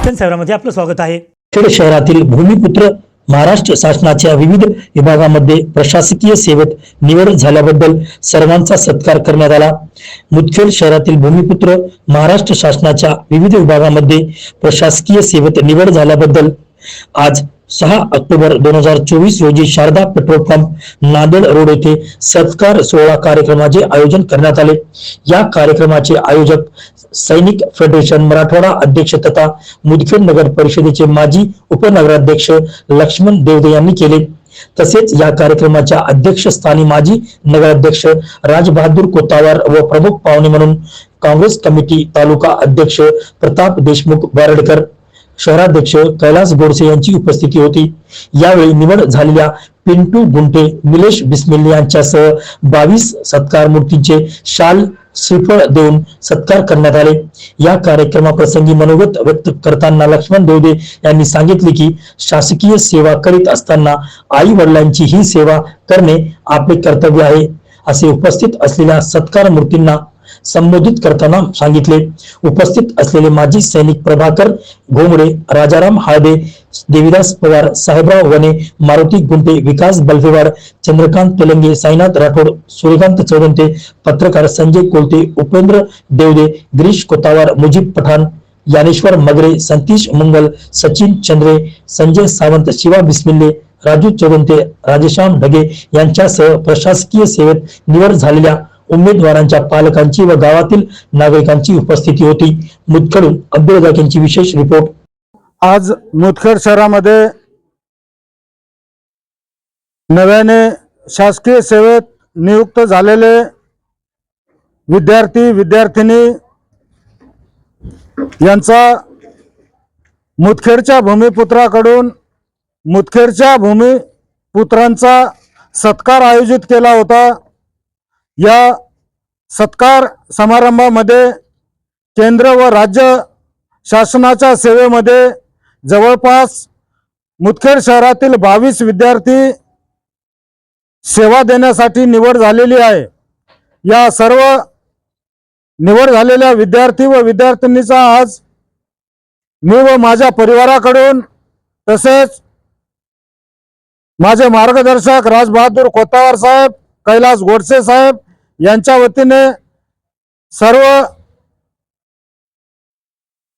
मुदखेड शहरामध्ये आपलं स्वागत आहे. खेड शहरातील भूमिपुत्र महाराष्ट्र शासनाच्या विविध विभागामध्ये प्रशासकीय सेवेत निवड झाल्याबद्दल सर्वांचा सत्कार करण्यात आला. मुदखेड शहरातील भूमिपुत्र महाराष्ट्र शासनाच्या विविध विभागामध्ये प्रशासकीय सेवेत निवड झाल्याबद्दल आज सहा ऑक्टोबर दोन हजार चोवीस रोजी Sharada petrol pump Nanded road येथे सत्कार सोहळा कार्यक्रमाचे आयोजन करण्यात आले. या कार्यक्रमाचे आयोजक सैनिक फेडरेशन मराठवाडा अध्यक्ष तथा मुदखेड नगर परिषदेचे माजी उपनगराध्यक्ष लक्ष्मण देवदे यांनी केले. तसेच या कार्यक्रमाच्या अध्यक्षस्थानी माजी नगराध्यक्ष राजबहादूर कोतावार व प्रमुख पाहुणे म्हणून काँग्रेस कमिटी तालुका अध्यक्ष प्रताप देशमुख बारडकर शहराध्यक्ष कैलास गोडसे यांची उपस्थिती होती. यावेळी निवड झालेल्या पिंटू गुंटे निलेश बिस्मिल यांच्यासह बावीस सत्कार मूर्तींचे शाल श्रीफळ देऊन सत्कार करण्यात आले. या कार्यक्रमाप्रसंगी मनोगत व्यक्त करताना लक्ष्मण देवदे यांनी सांगितले की शासकीय सेवा करीत असताना आई वडिलांची ही सेवा करणे आपले कर्तव्य आहे. असे उपस्थित असलेल्या सत्कार मूर्तींना संबोधित करताना सांगितले. उपस्थित असलेले माजी सैनिक प्रभाकर घोंगडे राजाराम हाळदे देविदास पवार साहेबराव वने मारुती गुंटे विकास बलफेवार चंद्रकांत तेलंगे साईनाथ राठोड सूर्यकांत चौरंते पत्रकार संजय कोलते उपेंद्र देवदे गिरीश कोतावार मुजीब पठाण ज्ञानेश्वर मगरे संतीश मंगल सचिन चंद्रे संजय सावंत शिवा बिस्मिल्ले राजू चौरंते राजेश्याम ढगे यांच्यासह प्रशासकीय सेवेत निवड झालेल्या उमेदवारांच्या पालकांची व गावातील नागरिकांची उपस्थिती होती. मुदखडून अब्दुल यांची विशेष रिपोर्ट. आज मुदखेड शहरामध्ये नव्याने शासकीय सेवेत नियुक्त झालेले विद्यार्थी विद्यार्थिनी यांचा मुदखेडच्या भूमिपुत्राकडून मुदखेडच्या भूमिपुत्रांचा सत्कार आयोजित केला होता. या सत्कार समारंभामध्ये केंद्र व राज्य शासनाच्या सेवेमध्ये जवळपास मुदखेड शहरातील बावीस विद्यार्थी सेवा देण्यासाठी निवड झालेली आहे. या सर्व निवड झालेल्या विद्यार्थी व विद्यार्थिनीचा आज मी व माझ्या परिवाराकडून तसेच माझे मार्गदर्शक राजबहादूर कोतावार साहेब कैलास गोडसे साहेब यांच्या वतीने सर्व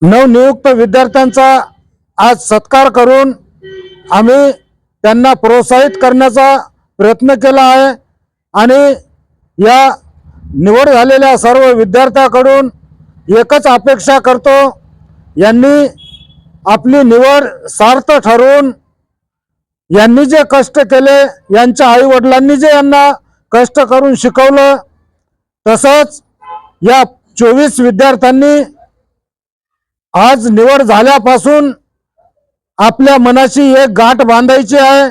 नवनियुक्त विद्यार्थ्यांचा आज सत्कार करून आम्ही त्यांना प्रोत्साहित करण्याचा प्रयत्न केला आहे आणि या निवड झालेल्या सर्व विद्यार्थ्याकडून एकच अपेक्षा करतो यांनी आपली निवड सार्थ ठरवून यांनी जे कष्ट केले यांच्या आईवडिलांनी जे यांना कष्ट करून शिकवलं तसंच या चोवीस विद्यार्थ्यांनी आज निवड झाल्यापासून आपल्या मनाशी एक गाठ बांधायची आहे.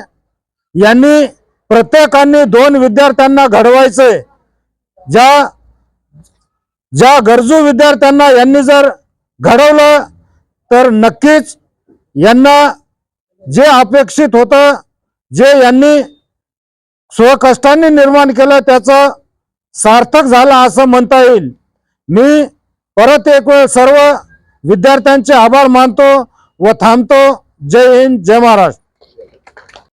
यांनी प्रत्येकाने दोन विद्यार्थ्यांना घडवायचंय. ज्या ज्या गरजू विद्यार्थ्यांना यांनी जर घडवलं तर नक्कीच यांना जे अपेक्षित होतं जे यांनी स्वकष्टांनी निर्माण केलं त्याचं सार्थक झालं असं म्हणता येईल. मी परत एक वेळ सर्व विद्यार्थ्यांचे आभार मानतो व थांबतो. जय हिंद जय महाराष्ट्र.